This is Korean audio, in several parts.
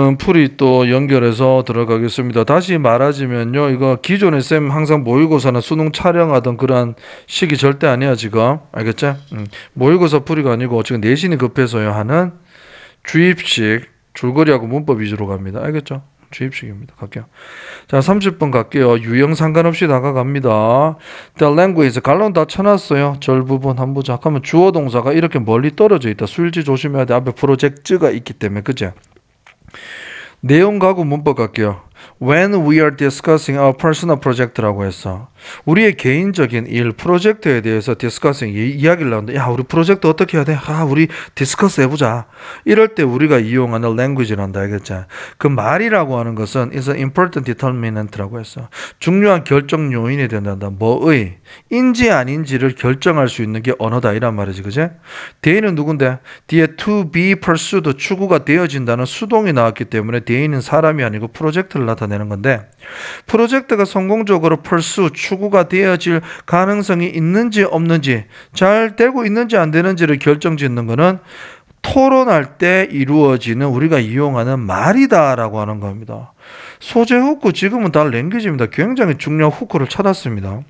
음, 풀이 또 연결해서 들어가겠습니다. 다시 말하자면요. 이거 기존에 쌤 항상 모의고사나 수능 촬영하던 그러한 시기 절대 아니야, 지금. 알겠지? 음, 모의고사 풀이가 아니고 지금 내신이 급해서요 하는 주입식 줄거리하고 문법 위주로 갑니다. 알겠죠? 주입식입니다. 갈게요. 자, 30분 갈게요. 유형 상관없이 다가갑니다. The language 갈론 다 쳐놨어요. 절 부분 한 보자. 그러면 주어 동사가 이렇게 멀리 떨어져 있다. 술지 조심해야 돼. 앞에 프로젝트가 있기 때문에 그죠? 내용 가고 문법 갈게요. When we are discussing our personal project라고 했어. 우리의 개인적인 일, 프로젝트에 대해서 discussing 이, 이야기를 하는데, 야, 우리 프로젝트 어떻게 해야 돼? 아, 우리 디스커스 해보자. 이럴 때 우리가 이용하는 language란다, 알겠지? 그 말이라고 하는 것은 is an important determinant라고 했어. 중요한 결정 요인이 된단다. 뭐의? 인지 아닌지를 결정할 수 있는 게 언어다, 이란 말이지, 그지? 대인은 누군데? 뒤에 to be pursued, 추구가 되어진다는 수동이 나왔기 때문에 대인은 사람이 아니고 프로젝트를 나타내는 건데, 프로젝트가 성공적으로 pursue, 추구가 되어질 가능성이 있는지 없는지, 잘 되고 있는지 안 되는지를 결정짓는 거는 토론할 때 이루어지는 우리가 이용하는 말이다라고 하는 겁니다. 소재 후크 지금은 다 랭귀지입니다. 굉장히 중요한 후크를 찾았습니다.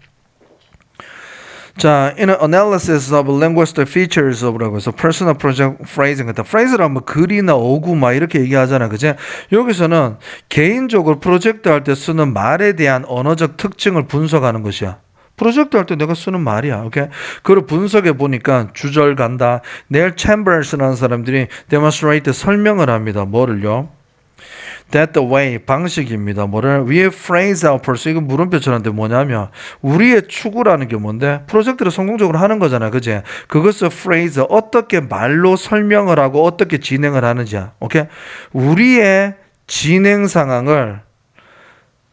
자, in an analysis of linguistic features of라고 해서 personal project phrasing 같은 phrase라면 뭐 글이나 어구 막 이렇게 얘기하잖아. 그지? 여기서는 개인적으로 프로젝트 할 때 쓰는 말에 대한 언어적 특징을 분석하는 것이야. 프로젝트 할 때 내가 쓰는 말이야. 오케이? 그걸 분석해 보니까 주절 간다. 내일 챔버스라는 사람들이 demonstrate 설명을 합니다. 뭐를요? That the way 방식입니다. 뭐를 we phrase our pursuit 이거 물음표처럼데 뭐냐면 우리의 추구라는 게 뭔데 프로젝트를 성공적으로 하는 거잖아, 그지? 그것을 phrase 어떻게 말로 설명을 하고 어떻게 진행을 하는지야. 오케이? 우리의 진행 상황을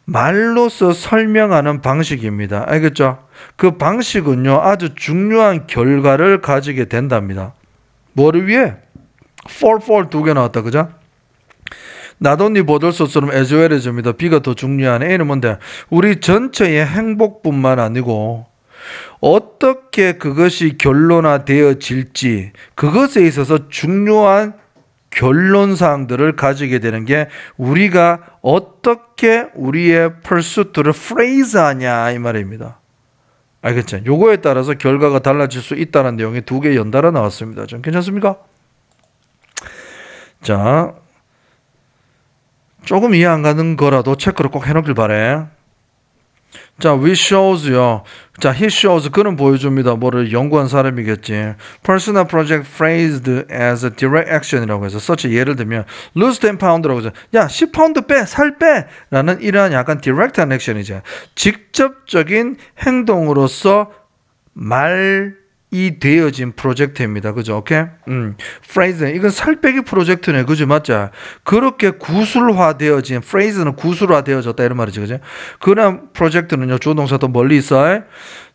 말로써 설명하는 방식입니다. 알겠죠? 그 방식은요 아주 중요한 결과를 가지게 된답니다. 뭐를 위해? for for 두개 나왔다, 그죠? 나돈니 보들소처럼 에즈웰해집니다. B가 더 중요한 A는 뭔데? 우리 전체의 행복뿐만 아니고 어떻게 그것이 결론화되어질지 그것에 있어서 중요한 결론 사항들을 가지게 되는 게 우리가 어떻게 우리의 pursuit를 phrase하냐 이 말입니다. 알겠죠? 요거에 따라서 결과가 달라질 수 있다는 내용이 두 개 연달아 나왔습니다. 좀 괜찮습니까? 자, 조금 이해 안 가는 거라도 체크를 꼭 해놓길 바래. 자, we shows요. 자, he shows 그는 보여줍니다. 뭐를 연구한 사람이겠지. Personal project phrased as a direct action이라고 해서 such 예를 들면 lose 10 pound라고 해서 야, 10 파운드 빼, 살 빼. 라는 이러한 약간 direct한 액션이죠. 직접적인 행동으로서 말 이 되어진 프로젝트입니다. 그죠? 오케이? 음. phrase 이건 살 빼기 프로젝트네. 그죠? 맞죠? 그렇게 구술화 되어진 phrase는 구술화 되어졌다 이런 말이지. 그죠? 그런 프로젝트는요. 주동사 더 멀리 있어.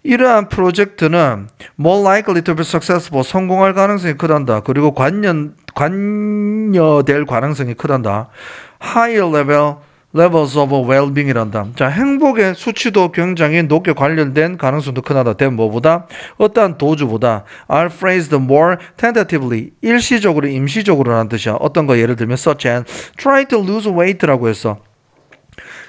이러한 프로젝트는 more likely to be successful 성공할 가능성이 크단다. 그리고 관련 관여될 가능성이 크단다. higher level levels of well-being이란다. 자, 행복의 수치도 굉장히 높게 관련된 가능성도 크다. 된 뭐보다 어떠한 도주보다 are phrased more tentatively 일시적으로 임시적으로라는 뜻이야. 어떤 거 예를 들면 such as try to lose weight라고 했어.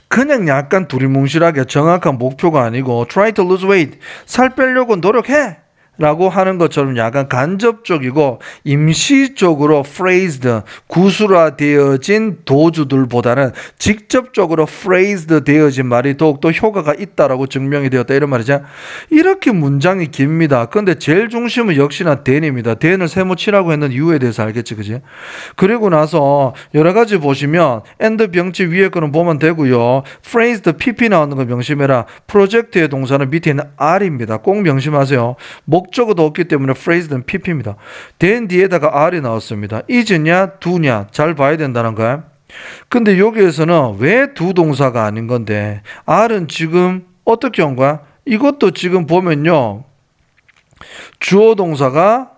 그냥 약간 두리뭉실하게 정확한 목표가 아니고 try to lose weight 살 빼려고 노력해 라고 하는 것처럼 약간 간접적이고 임시적으로 phrased 구술화되어진 도주들보다는 직접적으로 phrased 되어진 말이 더욱더 효과가 있다라고 증명이 되었다 이런 말이죠. 이렇게 문장이 깁니다. 근데 제일 중심은 역시나 then입니다. then을 세모 치라고 했는 이유에 대해서 알겠지 그지? 그리고 나서 여러 가지 보시면 and 병치 위에 거는 보면 되고요. phrased pp 나오는 거 명심해라. 프로젝트의 동사는 밑에 있는 r입니다. 꼭 명심하세요. 목 적어도 없기 때문에 phrased는 pp입니다. then 뒤에다가 r이 나왔습니다. is냐 do냐 잘 봐야 된다는 거야. 근데 여기에서는 왜 두 동사가 아닌 건데 r은 지금 어떻게 한 거야? 이것도 지금 보면요. 주어 동사가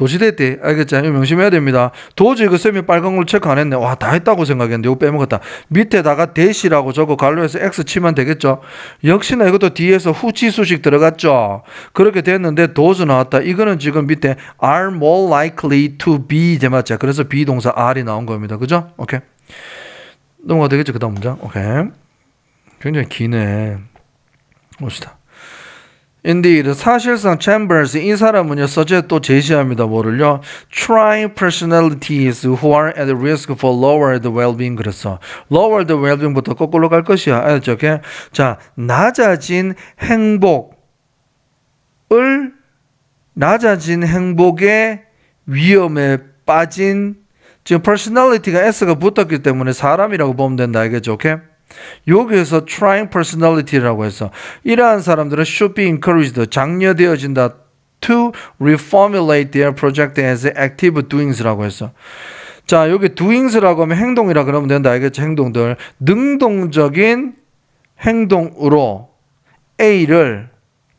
도지대대 알겠지? 이거 명심해야 됩니다. 도저히 그 쌤이 빨간 걸 체크 안 했네. 와 다 했다고 생각했는데 이거 빼먹었다. 밑에다가 대시라고 적어 갈로에서 x 치면 되겠죠. 역시나 이것도 뒤에서 후치수식 들어갔죠. 그렇게 됐는데 도즈 나왔다. 이거는 지금 밑에 are more likely to be 대맞자. 그래서 be 동사 are이 나온 겁니다. 그죠? 오케이. 넘어가 되겠죠. 그 다음 문장. 오케이. 굉장히 기네. 봅시다. Indeed, 사실상 Chambers 이 사람은요 서재 또 제시합니다. 뭐를요? Trying personalities who are at risk for lowered well-being 그랬어. lowered well-being부터 거꾸로 갈 것이야. 알죠? 오케이? 자, 낮아진 행복을 낮아진 행복의 위험에 빠진 지금 personality가 s가 붙었기 때문에 사람이라고 보면 된다. 알겠죠? 오케이? 여기에서 trying personality라고 해서 이러한 사람들은 should be encouraged 장려되어진다 to reformulate their project as active doings라고 해서 자 여기 doings라고 하면 행동이라 그러면 된다 알겠죠 행동들 능동적인 행동으로 A를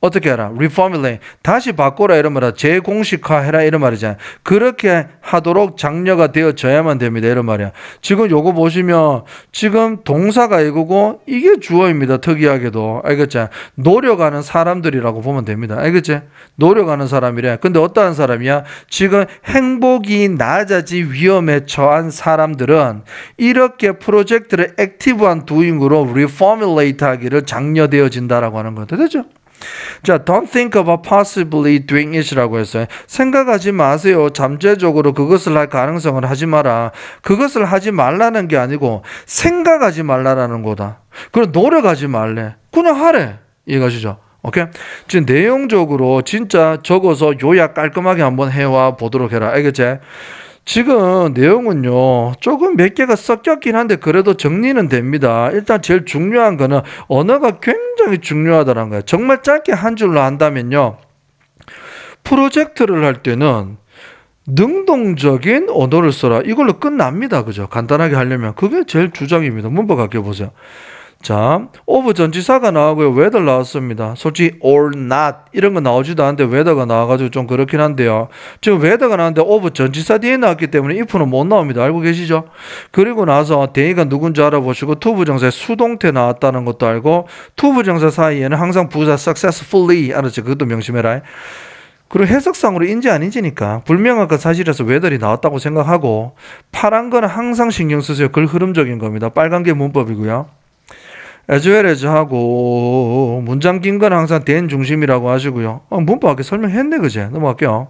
어떻게 하라? reformulate. 다시 바꿔라 이런 말이야. 재공식화해라 이런 말이잖아. 그렇게 하도록 장려가 되어져야만 됩니다. 이런 말이야. 지금 요거 보시면 지금 동사가 이거고 이게 주어입니다. 특이하게도. 알겠지? 노력하는 사람들이라고 보면 됩니다. 알겠지? 노력하는 사람이래. 근데 어떠한 사람이야? 지금 행복이 낮아지 위험에 처한 사람들은 이렇게 프로젝트를 액티브한 도잉으로 reformulate 하기를 장려되어진다라고 하는 거다. 됐죠? 자, don't think about possibly doing it이라고 했어요. 생각하지 마세요. 잠재적으로 그것을 할 가능성을 하지 마라. 그것을 하지 말라는 게 아니고 생각하지 말라라는 거다. 그럼 노력하지 말래. 그냥 하래. 이해가시죠? 오케이? 지금 내용적으로 진짜 적어서 요약 깔끔하게 한번 해와 보도록 해라. 알겠지? 지금 내용은요 조금 몇 개가 섞였긴 한데 그래도 정리는 됩니다. 일단 제일 중요한 거는 언어가 굉장히 중요하다는 거예요. 정말 짧게 한 줄로 한다면요 프로젝트를 할 때는 능동적인 언어를 써라. 이걸로 끝납니다. 그죠? 간단하게 하려면 그게 제일 주장입니다. 문법 갈게 보세요. 자, 오브 전지사가 나오고요. whether 나왔습니다. 솔직히 or not 이런 거 나오지도 않는데 whether가 나와가지고 좀 그렇긴 한데요. 지금 whether가 나왔는데 오브 전지사 뒤에 나왔기 때문에 if는 못 나옵니다. 알고 계시죠? 그리고 나서 대의가 누군지 알아보시고 to 부정사의 수동태 나왔다는 것도 알고 to 부정사 사이에는 항상 부사 successfully 알았죠? 그것도 명심해라. 그리고 해석상으로 인지 아닌지니까 불명확한 그 사실에서 외들이 나왔다고 생각하고 파란 거는 항상 신경 쓰세요. 글 흐름적인 겁니다. 빨간 게 문법이고요. As well as 하고 문장 긴 건 항상 된 중심이라고 하시고요. 어, 문법학교 설명했네 그제 넘어갈게요.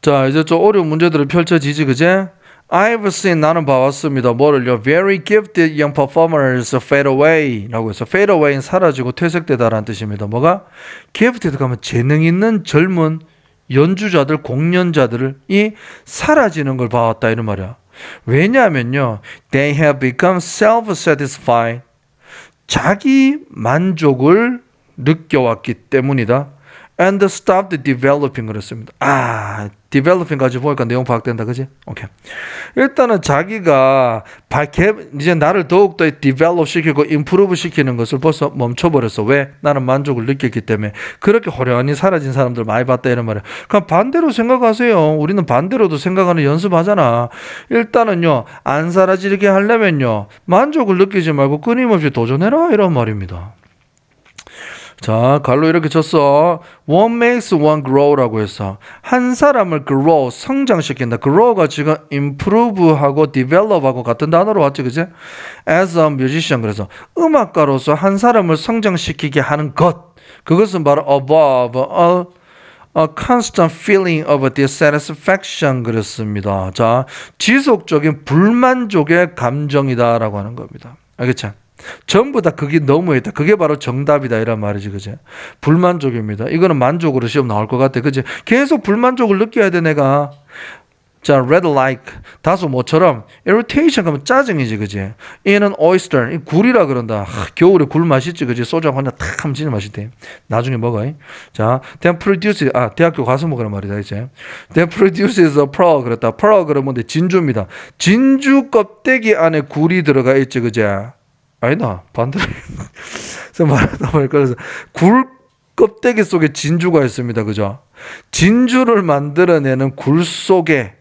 자 이제 좀 어려운 문제들을 펼쳐지지 그제 I've seen 나는 봐왔습니다. 뭐를요? Very gifted young performers fade away 라고 해서 fade away는 사라지고 퇴색되다라는 뜻입니다. 뭐가? gifted 가면 재능 있는 젊은 연주자들, 공연자들이 사라지는 걸 봐왔다 이런 말이야. 왜냐하면요, they have become self-satisfied. 자기 만족을 느껴왔기 때문이다. And stopped developing 그랬습니다. 아, developing까지 보니까 내용 파악된다, 그지? 오케이. 일단은 자기가 이제 나를 더욱더 develop 시키고 improve 시키는 것을 벌써 멈춰버렸어. 왜? 나는 만족을 느꼈기 때문에 그렇게 호련히 사라진 사람들 많이 봤다 이런 말이야. 그럼 반대로 생각하세요. 우리는 반대로도 생각하는 연습하잖아. 일단은요 안 사라지게 하려면요 만족을 느끼지 말고 끊임없이 도전해라 이런 말입니다. 자, 갈로 이렇게 쳤어. One makes one grow라고 했어. 한 사람을 grow, 성장시킨다. grow가 지금 improve하고 develop하고 같은 단어로 왔지, 그지? As a musician, 그래서 음악가로서 한 사람을 성장시키게 하는 것. 그것은 바로 above a, a constant feeling of dissatisfaction 그랬습니다. 자, 지속적인 불만족의 감정이다라고 하는 겁니다. 알겠죠? 전부 다 그게 너무했다. 그게 바로 정답이다. 이란 말이지. 그제? 불만족입니다. 이거는 만족으로 시험 나올 것 같아. 그지? 계속 불만족을 느껴야 돼, 내가. 자, red like. 다소 모처럼. irritation 가면 짜증이지. 그지? 얘는 oyster. 이 굴이라 그런다. 하, 겨울에 굴 맛있지. 그지? 소주 한잔 탁 하면 진짜 맛있대. 나중에 먹어. 이. 자, then produce. 아, 대학교 가서 먹으란 말이다. 이제. then produces a pearl. 그랬다. pearl 그러면 뭔데? 진주입니다. 진주 껍데기 안에 굴이 들어가 있지. 그제? 아니다 반대로 그래서 말하다 보니까 그래서 굴 껍데기 속에 진주가 있습니다. 그죠? 진주를 만들어내는 굴 속에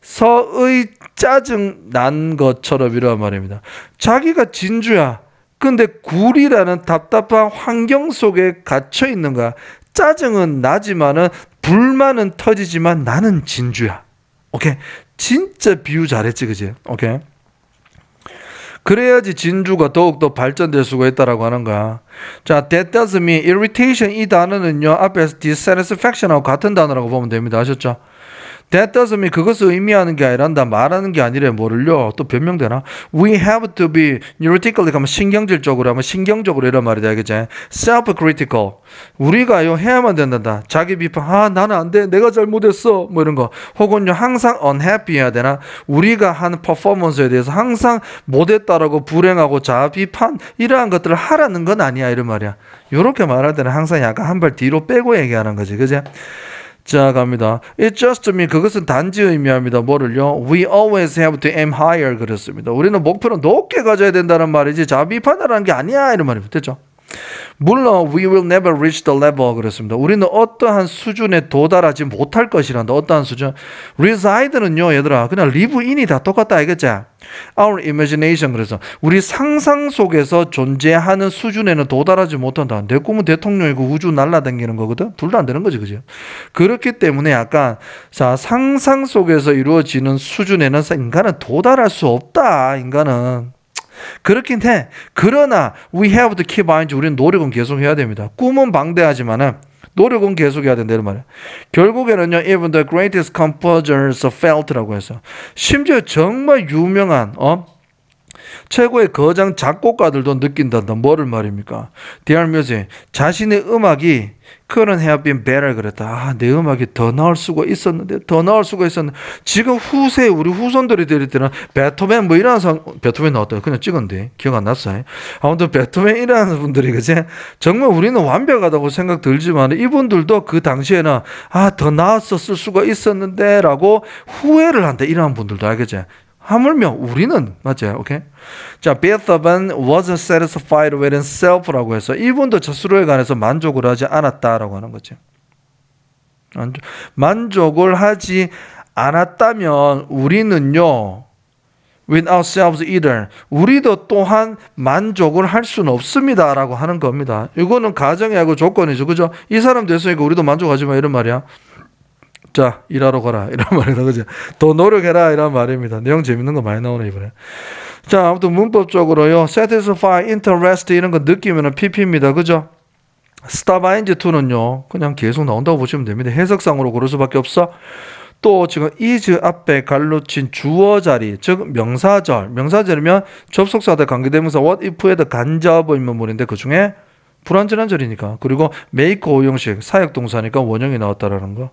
서의 짜증 난 것처럼 이런 말입니다. 자기가 진주야. 근데 굴이라는 답답한 환경 속에 갇혀 있는 거야. 짜증은 나지만은 불만은 터지지만 나는 진주야. 오케이. 진짜 비유 잘했지, 그지? 오케이. 그래야지 진주가 더욱더 발전될 수가 있다라고 하는 거야. 자, that doesn't mean irritation 이 단어는요, 앞에서 dissatisfaction하고 같은 단어라고 보면 됩니다. 아셨죠? That doesn't mean 그것을 의미하는 게 아니란다 말하는 게 아니래. 뭐를요? 또 변명되나? We have to be neurotically 하면 신경질적으로 하면 신경적으로 이런 말이다. 알겠지 self-critical. 우리가요 해야만 된단다. 자기 비판 아 나는 안 돼. 내가 잘못했어. 뭐 이런 거. 혹은요 항상 unhappy 해야 되나? 우리가 하는 퍼포먼스에 대해서 항상 못했다라고 불행하고 자아 비판 이러한 것들을 하라는 건 아니야. 이런 말이야. 요렇게 말할 때는 항상 약간 한 발 뒤로 빼고 얘기하는 거지. 그지 자 갑니다. It just mean 그것은 단지 의미합니다. 뭐를요? We always have to aim higher 그랬습니다. 우리는 목표는 높게 가져야 된다는 말이지 자비판이라는 게 아니야 이런 말입니다. 됐죠? 물론 we will never reach the level 그랬습니다. 우리는 어떠한 수준에 도달하지 못할 것이란다. 어떠한 수준? reside는요, 얘들아, 그냥 live in이 다 똑같다 알겠지? Our imagination 그래서 우리 상상 속에서 존재하는 수준에는 도달하지 못한다. 내 꿈은 대통령이고 우주 날라다니는 거거든. 둘 다 안 되는 거지, 그지? 그렇기 때문에 약간 자 상상 속에서 이루어지는 수준에는 인간은 도달할 수 없다. 인간은 그렇긴 해. 그러나 we have to keep mind. 우리는 노력은 계속 해야 됩니다. 꿈은 방대하지만은 노력은 계속 해야 된다는 말이야. 결국에는요, even the greatest composers felt라고 해서 심지어 정말 유명한 어 최고의 거장 작곡가들도 느낀단다. 뭐를 말입니까? Their music. 자신의 음악이 have been better 그랬다. 아, 내 음악이 더 나을 수가 있었는데, 더 나을 수가 있었는데. 지금 후세, 우리 후손들이 들을 때는 베토벤 뭐 이런 상, 베토벤 나왔다. 그냥 찍었는데. 기억 안 났어요. 아무튼 베토벤 이라는 분들이, 그지? 정말 우리는 완벽하다고 생각 들지만 이분들도 그 당시에는 아, 더 나았었을 수가 있었는데 라고 후회를 한다. 이러한 분들도 알겠지? 하물며 우리는 맞죠? 오케이. 자, 베토벤 was satisfied with himself라고 해서 이분도 스스로에 관해서 만족을 하지 않았다라고 하는 거죠. 만족, 만족을 하지 않았다면 우리는요. with ourselves either. 우리도 또한 만족을 할 수는 없습니다 라고 하는 겁니다. 이거는 가정의 하고 조건이죠. 그죠? 이 사람 됐으니까 우리도 만족하지 마 이런 말이야. 자, 일하러 가라. 이런 말이다. 그죠? 더 노력해라. 이런 말입니다. 내용 재밌는 거 많이 나오네, 이번에. 자, 아무튼 문법적으로요. satisfy, interest 이런 거 느끼면은 PP입니다. 그죠? stop ing2는요. 그냥 계속 나온다고 보시면 됩니다. 해석상으로 고를 수밖에 없어. 또 지금 is 앞에 갈로친 주어 자리, 즉 명사절. 명사절이면 접속사대 관계대명사 what if에다 간접 의문문인데 그 중에 불완전한 절이니까. 그리고 make 오형식 사역동사니까 원형이 나왔다라는 거.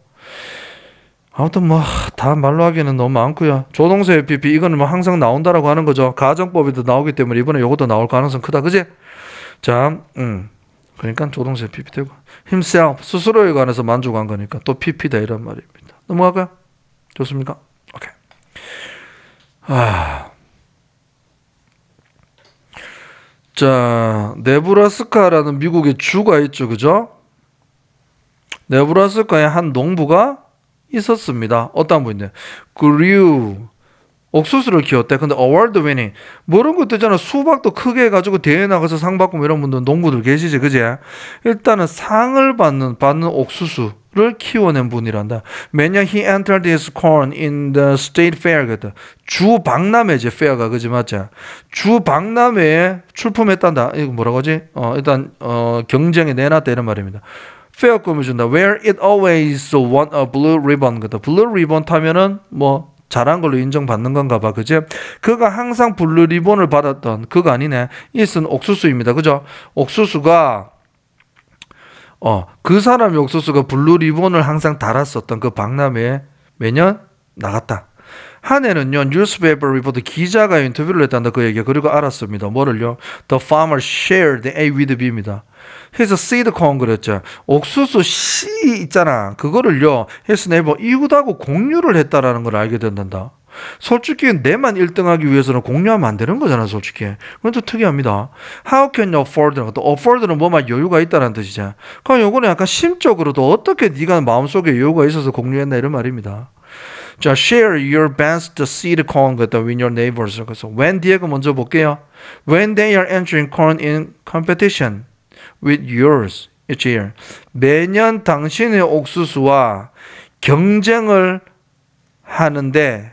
아무튼 뭐 다 말로 하기에는 너무 많고요. 조동사 FPP 이거는 뭐 항상 나온다라고 하는 거죠. 가정법에도 나오기 때문에 이번에 이것도 나올 가능성 크다. 그지? 자, 음. 그러니까 조동사 PP 되고 himself 스스로에 관해서 만족한 거니까 또 PP다 이런 말입니다. 넘어갈까요? 좋습니까? 오케이. 아. 자, 네브라스카라는 미국의 주가 있죠. 그죠? 네브라스카의 한 농부가 있었습니다. 어떤 분인데 그류 옥수수를 키웠대. 근데 어워드 위닝 모르는 것도 있잖아. 수박도 크게 해가지고 대회 나가서 상 받고 뭐 이런 분들 농부들 계시지, 그지? 일단은 상을 받는 받는 옥수수 를 키워낸 분이란다. 매년 he entered his corn in the state fair 거든. 주 박람회지 페어가 그지 맞지? 주 박람회에 출품했단다. 이거 뭐라고 하지? 어 일단 어 경쟁에 내놨다 이런 말입니다. 페어금을 준다. Where it always won a blue ribbon. 거다. 블루 리본 타면은 뭐 잘한 걸로 인정받는 건가 봐. 그지? 그가 항상 블루 리본을 받았던 그거 아니네. 이은 옥수수입니다. 그죠? 옥수수가 어, 그 사람이 옥수수가 블루 리본을 항상 달았었던 그 박람회에 매년 나갔다. 한 해는요, newspaper reporter 기자가 인터뷰를 했단다 그 얘기야. 그리고 알았습니다. 뭐를요? The farmer shared A with B입니다. 해서 seed corn 그랬죠. 옥수수 씨 있잖아. 그거를요, his neighbor 이웃하고 공유를 했다라는 걸 알게 된단다. 솔직히 내만 1등하기 위해서는 공유하면 안 되는 거잖아, 솔직히. 그건 또 특이합니다. How can you afford? 또 afford는 뭐만 여유가 있다는 뜻이죠. 그럼 요거는 약간 심적으로도 어떻게 네가 마음속에 여유가 있어서 공유했나 이런 말입니다. 자, share your best seed corn with your neighbors. 그래서 when 뒤에가 먼저 볼게요. When they are entering corn in competition with yours each year. 매년 당신의 옥수수와 경쟁을 하는데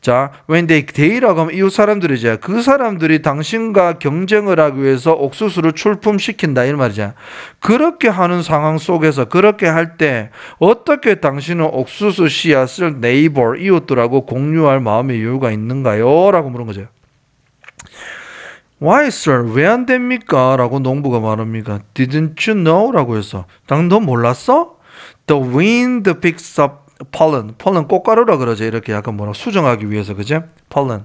자, when they they라고 하면 이웃 사람들이죠. 그 사람들이 당신과 경쟁을 하기 위해서 옥수수를 출품시킨다 이 말이죠. 그렇게 하는 상황 속에서 그렇게 할 때 어떻게 당신은 옥수수 씨앗을 네이버 이웃들하고 공유할 마음의 여유가 있는가요? 라고 물은 거죠. Why, sir? 왜 안 됩니까? 라고 농부가 말합니까? Didn't you know? 라고 해서. 당너 몰랐어? The wind picks up pollen. pollen 꽃가루라 그러죠. 이렇게 약간 뭐라 수정하기 위해서 그죠? pollen.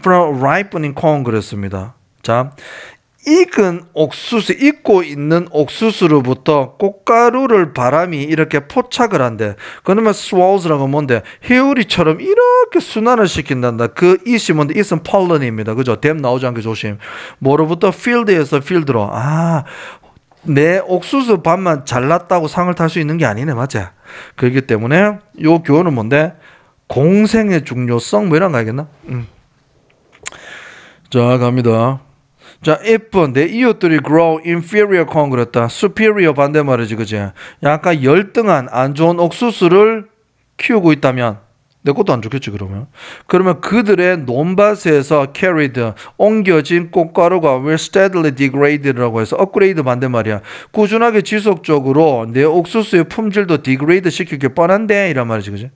From ripening corn 그랬습니다. 자, 익은 옥수수, 익고 있는 옥수수로부터 꽃가루를 바람이 이렇게 포착을 한대. 그러면 swells라고 뭔데? 해우리처럼 이렇게 순환을 시킨단다. 그 이시 뭔데? 이은 pollen입니다. 그죠? 댐 나오지 않게 조심. 뭐로부터 field에서 field로. 아, 내 옥수수 반만 잘났다고 상을 탈 수 있는 게 아니네, 맞지? 그렇기 때문에 요 교훈은 뭔데? 공생의 중요성 뭐 이런 거 알겠나? 음. 자, 갑니다. 자, if 내 이웃들이 grow inferior corn 그랬다. superior 반대 말이지, 그지? 약간 열등한 안 좋은 옥수수를 키우고 있다면 내 것도 안 좋겠지 그러면? 그러면 그들의 논밭에서 carried 옮겨진 꽃가루가 will steadily degraded라고 해서 업그레이드 반대 말이야. 꾸준하게 지속적으로 내 옥수수의 품질도 degrade 시킬 게 뻔한데 이란 말이지 그지?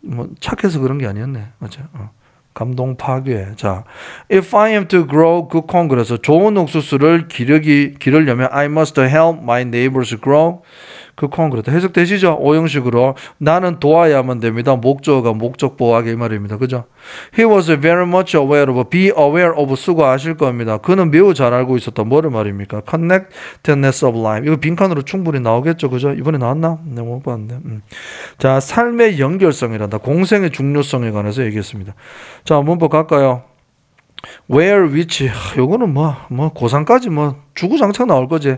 뭐 착해서 그런 게 아니었네. 맞죠 어. 감동 파괴. 자, if I am to grow good corn 그래서 좋은 옥수수를 기르기 기르려면 I must help my neighbors grow corn 그렇다. 해석되시죠? 오형식으로 나는 도와야만 됩니다. 목적어가 목적 보호하기 이 말입니다. 그죠? He was very much aware of be aware of 수고 아실 겁니다. 그는 매우 잘 알고 있었다. 뭐를 말입니까? connectedness of life. 이거 빈칸으로 충분히 나오겠죠. 그죠? 이번에 나왔나? 네, 못 봤는데. 음. 자, 삶의 연결성이란다. 공생의 중요성에 관해서 얘기했습니다. 자, 문법 갈까요? Where, which. 하, 요거는 뭐, 뭐, 고3까지 뭐, 주구장창 나올 거지.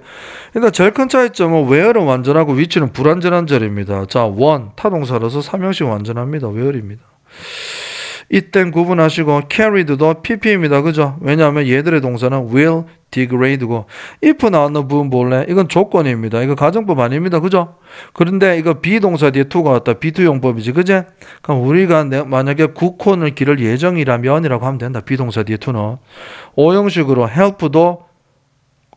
일단 제일 큰 차이점은 where는 완전하고 which는 불완전한 절입니다. 자, one, 타동사로서 삼형식 완전합니다. where입니다. 이땐 구분하시고 carried도 pp입니다. 그죠? 왜냐하면 얘들의 동사는 will, degrade고 if 나왔는 부분 볼래? 이건 조건입니다. 이거 가정법 아닙니다. 그죠? 그런데 이거 비동사 뒤에 to가 왔다. 비투용법이지. 그제? 그럼 우리가 내- 만약에 국혼을 기를 예정이라면이라고 하면 된다. 비동사 뒤에 to는. 오형식으로 help도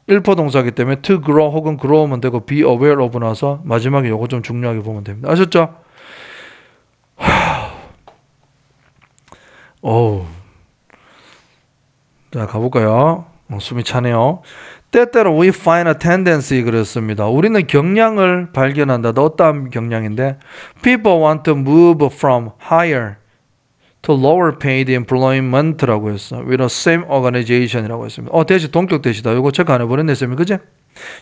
1포 동사기 때문에 to grow 혹은 grow면 되고 be aware of 나서 마지막에 요거 좀 중요하게 보면 됩니다. 아셨죠? 어우. 자, 가볼까요? 어, 숨이 차네요. 때때로 we find a tendency 그랬습니다. 우리는 경향을 발견한다. 어떠한 경향인데? People want to move from higher to lower paid employment라고 했어. with the same organization이라고 했습니다. 어, 대시 동격 대시다. 이거 체크 안 해버렸네. 그지?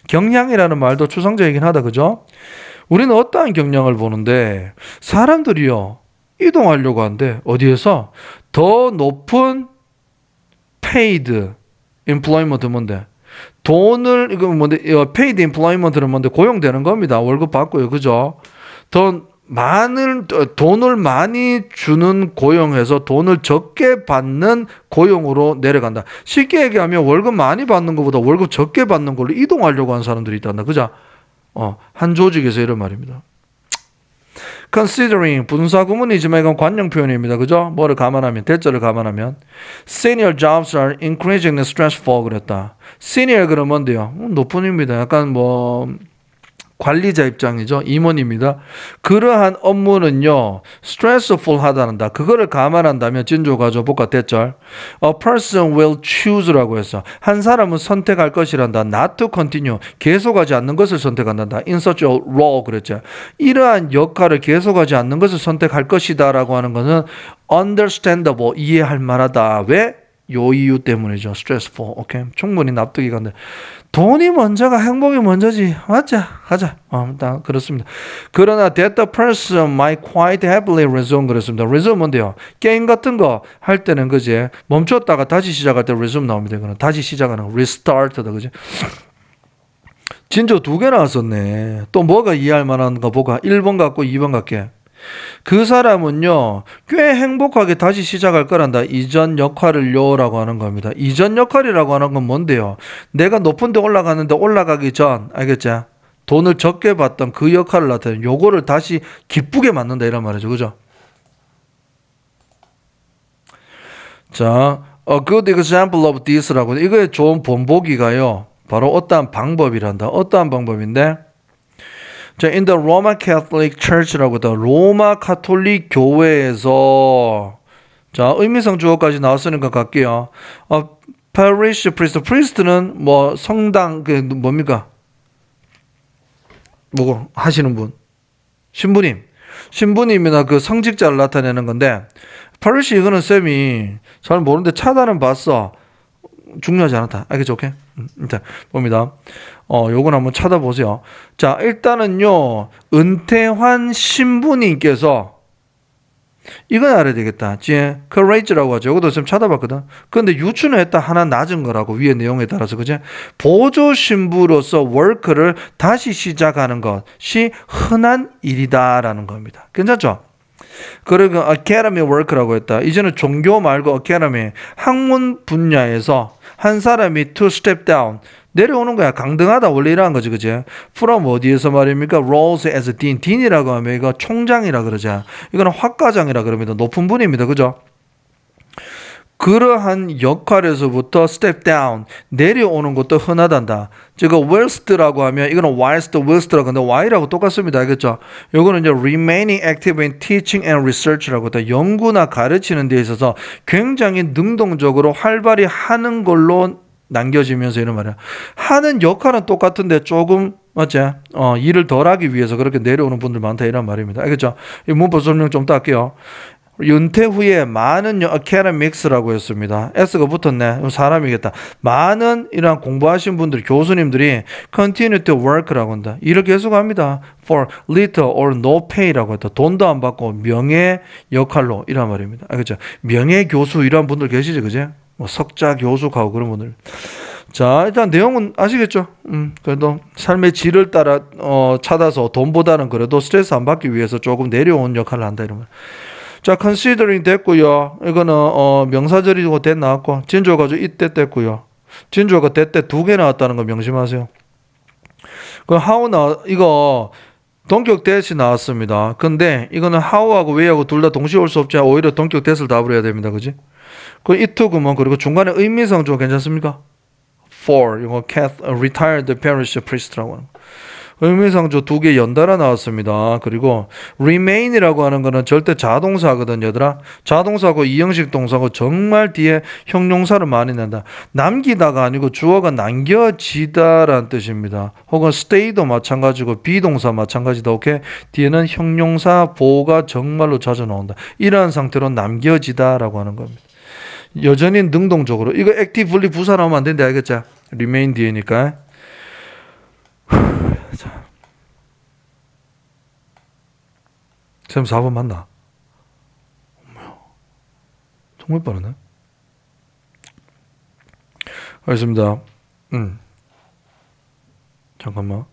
경향이라는 말도 추상적이긴 하다. 그죠? 우리는 어떠한 경향을 보는데, 사람들이요, 이동하려고 한대. 어디에서? 더 높은 paid employment 뭔데? 돈을 이거 뭔데? 어, paid employment는 뭔데? 고용되는 겁니다. 월급 받고요. 그죠? 더 많은 어, 돈을 많이 주는 고용에서 돈을 적게 받는 고용으로 내려간다. 쉽게 얘기하면 월급 많이 받는 것보다 월급 적게 받는 걸로 이동하려고 하는 사람들이 있단다. 그죠? 어, 한 조직에서 이런 말입니다. Considering 분사 구문이지만 이건 관용 표현입니다. 그죠? 뭐를 감안하면 대절을 감안하면 senior jobs are increasingly stressful 그랬다. senior 그러면? 음, 높은입니다. 약간 뭐 관리자 입장이죠. 임원입니다. 그러한 업무는요, stressful 하다는다. 그거를 감안한다면 진조가죠. 복과 대절. A person will choose라고 해서 한 사람은 선택할 것이란다. not to continue. 계속하지 않는 것을 선택한단다. in such a role 그랬죠. 이러한 역할을 계속하지 않는 것을 선택할 것이다라고 하는 것은 understandable 이해할 만하다. 왜? 요 이유 때문이죠. stressful. 오케이. 충분히 납득이 간다. 돈이 먼저가 행복이 먼저지. 맞자. 가자. 어, 일단 그렇습니다. 그러나 that the person might quite happily resume 그랬습니다. resume 뭔데요? 게임 같은 거 할 때는 그지 멈췄다가 다시 시작할 때 resume 나옵니다. 이거는 다시 시작하는 거. restart다 그지? 진조 두 개 나왔었네. 또 뭐가 이해할 만한 거 보가 1번 같고 2번 같게. 그 사람은요, 꽤 행복하게 다시 시작할 거란다. 이전 역할을요 라고 하는 겁니다. 이전 역할이라고 하는 건 뭔데요? 내가 높은 데 올라가는데 올라가기 전, 알겠지? 돈을 적게 받던 그 역할을 나타내 요거를 다시 기쁘게 만든다 이런 말이죠. 그죠? 자, a good example of this라고 이거의 좋은 본보기가요. 바로 어떠한 방법이란다. 어떠한 방법인데? 자, in the Roman Catholic Church라고 다 로마 카톨릭 교회에서 자, 의미상 주어까지 나왔으니까 갈게요. 어, parish priest, priest는 뭐 성당 그 뭡니까? 뭐고 하시는 분? 신부님. 신부님이나 그 성직자를 나타내는 건데 parish 이거는 쌤이 잘 모르는데 차단은 봤어. 중요하지 않다. 알겠죠? 오케이? 음, 일단 봅니다. 어, 요건 한번 찾아보세요. 자, 일단은요, 은퇴한 신부님께서 이건 알아야 되겠다. 뒤에 courage라고 하죠. 이것도 좀 찾아봤거든. 근데 유추는 했다 하나 낮은 거라고 위에 내용에 따라서 그죠? 보조 신부로서 work를 다시 시작하는 것이 흔한 일이다라는 겁니다. 괜찮죠? 그리고 academy work라고 했다. 이제는 종교 말고 academy 학문 분야에서 한 사람이 to step down 내려오는 거야. 강등하다 원래 이러한 거지, 그지? from 어디에서 말입니까? roles as dean. dean이라고 하면 이거 총장이라 그러죠. 이거는 학과장이라 그럽니다. 높은 분입니다, 그죠? 그러한 역할에서부터 step down 내려오는 것도 흔하단다. 지금 whilst라고 하면 이거는 whilst whilst라고 하는데 Y라고 똑같습니다. 알겠죠? 요거는 이제 remaining active in teaching and research라고 했다. 연구나 가르치는 데 있어서 굉장히 능동적으로 활발히 하는 걸로 남겨지면서 이런 말이야. 하는 역할은 똑같은데 조금 맞지? 어, 일을 덜 하기 위해서 그렇게 내려오는 분들 많다 이런 말입니다. 알겠죠? 이 문법 설명 좀 더 할게요. 윤퇴 후에 많은 academics라고 했습니다. S가 붙었네. 사람이겠다. 많은 이러한 공부하신 분들, 교수님들이 continue to work라고 한다. 일을 계속합니다. for little or no pay라고 했다. 돈도 안 받고 명예 역할로 이란 말입니다. 알겠죠? 명예 교수 이런 분들 계시죠, 그제? 뭐 석자 교수하고 그런 분들. 자, 일단 내용은 아시겠죠? 음, 그래도 삶의 질을 따라 어, 찾아서 돈보다는 그래도 스트레스 안 받기 위해서 조금 내려온 역할을 한다 이러면. 자, considering 됐고요. 이거는 어, 명사절이고 됐 나왔고 진조가 이때 됐고요. 진조가 됐때 두 개 나왔다는 거 명심하세요. 그 how 나 이거 동격 대시 나왔습니다. 근데 이거는 how하고 where하고 둘 다 동시에 올 수 없지. 오히려 동격 대를 답을 해야 됩니다. 그지? 그 이투구먼 그리고 중간에 의미상 좀 괜찮습니까? for 이거 cath, retired parish priest라고 하는 거. 의미상조 두 개 연달아 나왔습니다. 그리고 remain이라고 하는 거는 절대 자동사거든요, 얘들아. 자동사고 이형식 동사고 정말 뒤에 형용사를 많이 낸다. 남기다가 아니고 주어가 남겨지다라는 뜻입니다. 혹은 stay도 마찬가지고 비동사 마찬가지다. 오케이? 뒤에는 형용사 보호가 정말로 자주 나온다. 이러한 상태로 남겨지다라고 하는 겁니다. 여전히 능동적으로 이거 액티블리 나오면 안 된다 알겠죠? remain 뒤에니까 쌤 4번 맞나? 정말 빠르네. 알겠습니다. 음. 잠깐만.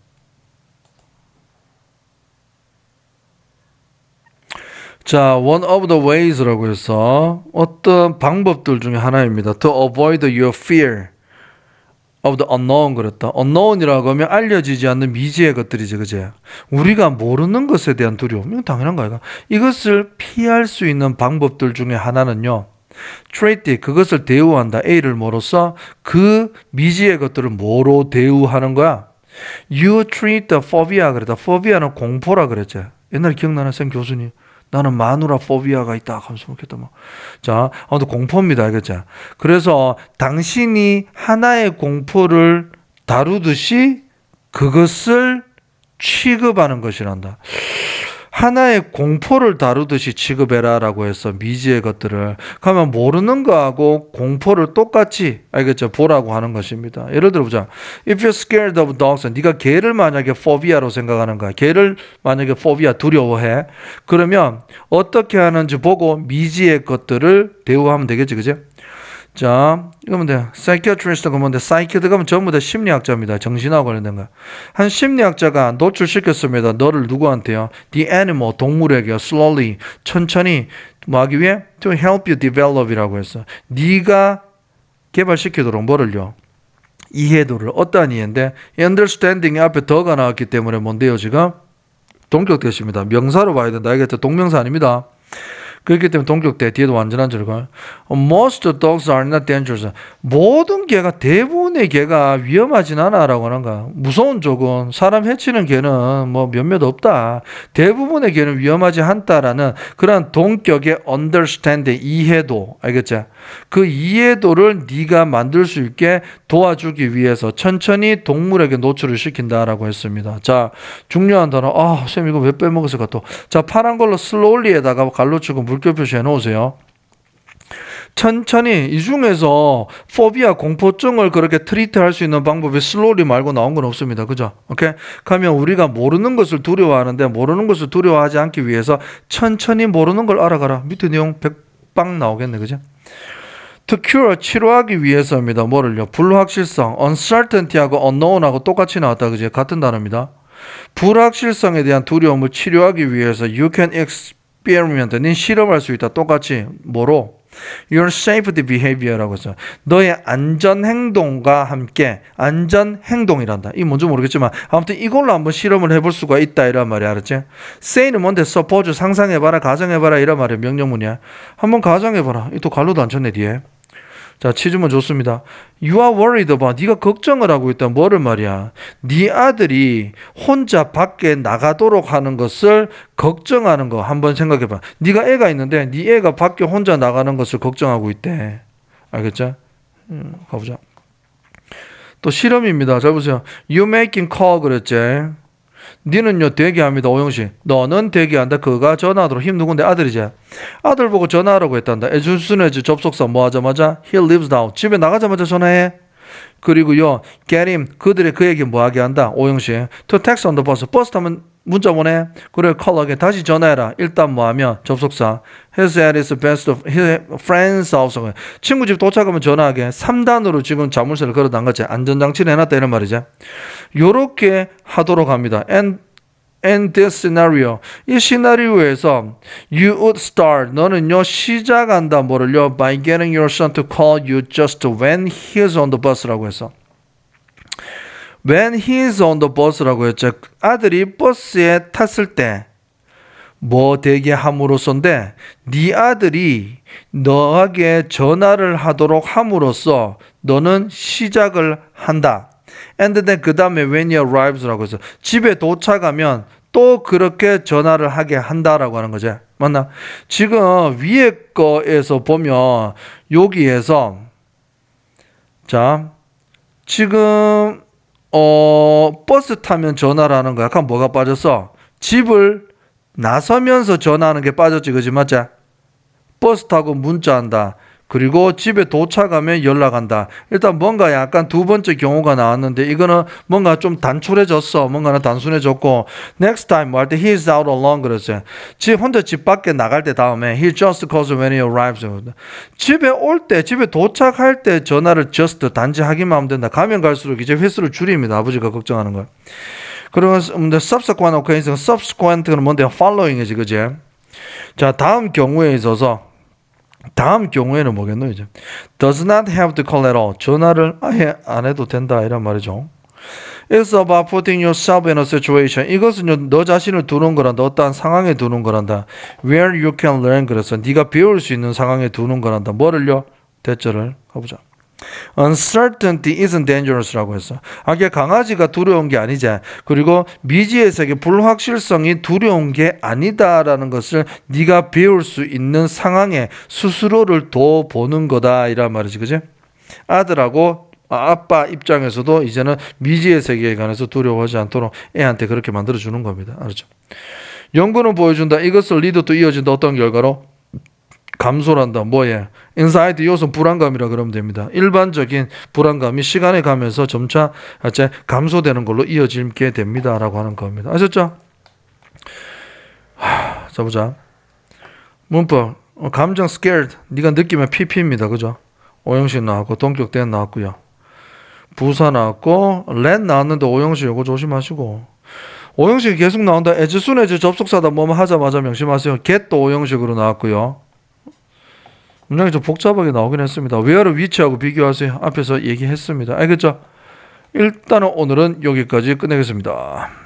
자, one of the ways라고 해서 어떤 방법들 중에 하나입니다. To avoid your fear of the unknown 그랬다. unknown이라고 하면 알려지지 않는 미지의 것들이지, 그제? 우리가 모르는 것에 대한 두려움. 이건 당연한 거야. 이것을 피할 수 있는 방법들 중에 하나는요. treat 그것을 대우한다. A를 뭐로써 그 미지의 것들을 뭐로 대우하는 거야? You treat the phobia 그랬다. phobia는 공포라 그랬지. 옛날에 기억나나 쌤 교수님. 나는 마누라 포비아가 있다 하면서 뭐. 자, 아무튼 공포입니다. 알겠죠? 그래서 당신이 하나의 공포를 다루듯이 그것을 취급하는 것이란다. 하나의 공포를 다루듯이 취급해라라고 해서 미지의 것들을 그러면 모르는 거하고 공포를 똑같이 알겠죠 보라고 하는 것입니다. 예를 들어 보자. If you're scared of dogs, 네가 개를 만약에 phobia로 생각하는 거야. 개를 만약에 phobia 두려워해. 그러면 어떻게 하는지 보고 미지의 것들을 대우하면 되겠지, 그죠? 자, 돼. 사이키아트리스트 그러면 돼. 사이키드 가면 전부 다 심리학자입니다. 정신하고 관련된 거. 한 심리학자가 노출시켰습니다. 너를 누구한테요? The animal, 동물에게요. Slowly, 천천히 뭐 하기 위해? To help you develop이라고 했어. 네가 개발시키도록 뭐를요? 이해도를 어떠한 이해인데 understanding 앞에 더가 나왔기 때문에 뭔데요 지금? 동격대십니다. 명사로 봐야 된다. 알겠죠? 동명사 아닙니다. 그렇기 때문에 동격대 뒤에도 완전한 줄걸. Most dogs are not dangerous. 모든 개가 대부분의 개가 위험하진 않아라고 하는 거야. 무서운 쪽은 사람 해치는 개는 뭐 몇몇 없다. 대부분의 개는 위험하지 않다라는 그런 동격의 understand 이해도 알겠지? 그 이해도를 네가 만들 수 있게 도와주기 위해서 천천히 동물에게 노출을 시킨다라고 했습니다. 자 중요한 단어. 아, 쌤 이거 왜 빼먹었을까 또. 자 파란 걸로 slowly에다가 갈로 치고 물결 표시해 놓으세요. 천천히 이 중에서 포비아 공포증을 그렇게 트리트 할 수 있는 방법이 슬로리 말고 나온 건 없습니다. 그죠? 오케이? 그러면 우리가 모르는 것을 두려워하는데 모르는 것을 두려워하지 않기 위해서 천천히 모르는 걸 알아가라. 밑에 내용 백방 나오겠네. 그죠? Cure 치료하기 위해서입니다. 뭐를요? 불확실성, uncertainty하고 unknown하고 똑같이 나왔다. 그죠? 같은 단어입니다. 불확실성에 대한 두려움을 치료하기 위해서 you can experiment. 는 실험할 수 있다. 똑같이 뭐로? Your safety behavior라고 했어요. 너의 안전 행동과 함께 안전 행동이란다. 이 뭔지 모르겠지만 아무튼 이걸로 한번 실험을 해볼 수가 있다 이란 말이야, 알았지? say는 뭔데? suppose 상상해봐라, 가정해봐라 이란 말이야. 명령문이야. 한번 가정해봐라. 이또 갈로도 안 쳤네 뒤에. 자, 치주면 좋습니다. You are worried about. 네가 걱정을 하고 있다. 뭐를 말이야? 네 아들이 혼자 밖에 나가도록 하는 것을 걱정하는 거 한번 생각해 봐. 네가 애가 있는데 네 애가 밖에 혼자 나가는 것을 걱정하고 있대. 알겠죠? 음, 가보자. 또 실험입니다. 잘 보세요. You making call 그랬지. 니는요 대기합니다 오영씨 너는 대기한다. 그가 전화하도록 힘 누군데 아들이지? 아들 보고 전화하라고 했단다. 에준순해지 접속사 뭐 하자마자 he lives down 집에 나가자마자 전화해. 그리고요 get him. 그들의 그에게 뭐 하게 한다? 오영씨 to text on the bus 버스 타면 문자 보내 그래 컬러게 다시 전화해라 일단 뭐 하면 접속사 his at his best of his friends house 친구 집 도착하면 전화하게 3단으로 지금 자물쇠를 걸어 놨거지 안전장치를 해놨다 이런 말이지 요렇게 하도록 합니다. And in this scenario, 이 시나리오에서 you would start, 너는요 시작한다 뭐를요 by getting your son to call you just when he is on the bus라고 해서 when he is on the bus라고 했죠. 아들이 버스에 탔을 때뭐 대기함으로써인데 네 아들이 너에게 전화를 하도록 함으로써 너는 시작을 한다. And then 그 다음에 when he arrives라고 해서 집에 도착하면 또 그렇게 전화를 하게 한다라고 하는 거죠. 맞나? 지금 위에 거에서 보면 여기에서 자 지금 어 버스 타면 전화를 하는 거 약간 뭐가 빠졌어? 집을 나서면서 전화하는 게 빠졌지 그지 맞지? 버스 타고 문자한다. 그리고 집에 도착하면 연락한다. 일단 뭔가 약간 두 번째 경우가 나왔는데 이거는 뭔가 좀 단촐해졌어. 뭔가는 단순해졌고 next time 뭐 할 때 he is out alone 그랬어요. 집 혼자 집 밖에 나갈 때 다음에 he just calls when he arrives. 집에 올 때 집에 도착할 때 전화를 just 단지 하기만 하면 된다. 가면 갈수록 이제 횟수를 줄입니다. 아버지가 걱정하는 거. 그러면 근데 subsequent occasion, subsequent는 뭔데 following이지 그지? 자 다음 경우에 있어서 다음 경우에는 뭐겠노 이제 does not have to call at all 전화를 아예 안 해도 된다 이란 말이죠. It's about putting yourself in a situation. 이것은요 너 자신을 두는 거란다. 어떠한 상황에 두는 거란다. Where you can learn 그래서 네가 배울 수 있는 상황에 두는 거란다. 뭐를요? 대절을 가보자. Uncertainty isn't dangerous라고 했어. 아, 이게 강아지가 두려운 게 아니지. 그리고 미지의 세계 불확실성이 두려운 게 아니다라는 것을 네가 배울 수 있는 상황에 스스로를 둬 보는 거다 이란 말이지, 그지? 아들하고 아, 아빠 입장에서도 이제는 미지의 세계에 관해서 두려워하지 않도록 애한테 그렇게 만들어 주는 겁니다. 알았죠? 연구는 보여준다. 이것을 리드도 이어진다. 어떤 결과로? 감소란다. 뭐예? 인사이드 요소 불안감이라 그러면 됩니다. 일반적인 불안감이 시간에 가면서 점차 이제 감소되는 걸로 이어지게 됩니다라고 하는 겁니다. 아셨죠? 하, 자 보자. 문법 어, 감정 scared 네가 느끼면 pp입니다. 그죠? 오영식 나왔고 동격대 나왔고요. 부사 나왔고 렌 나왔는데 오영식 요거 조심하시고 오영식이 계속 나온다. as 접속사다 뭐뭐 하자마자 명심하세요. get도 오영식으로 나왔고요. 문장이 좀 복잡하게 나오긴 했습니다. where를 위치하고 비교하세요. 앞에서 얘기했습니다. 알겠죠? 일단은 오늘은 여기까지 끝내겠습니다.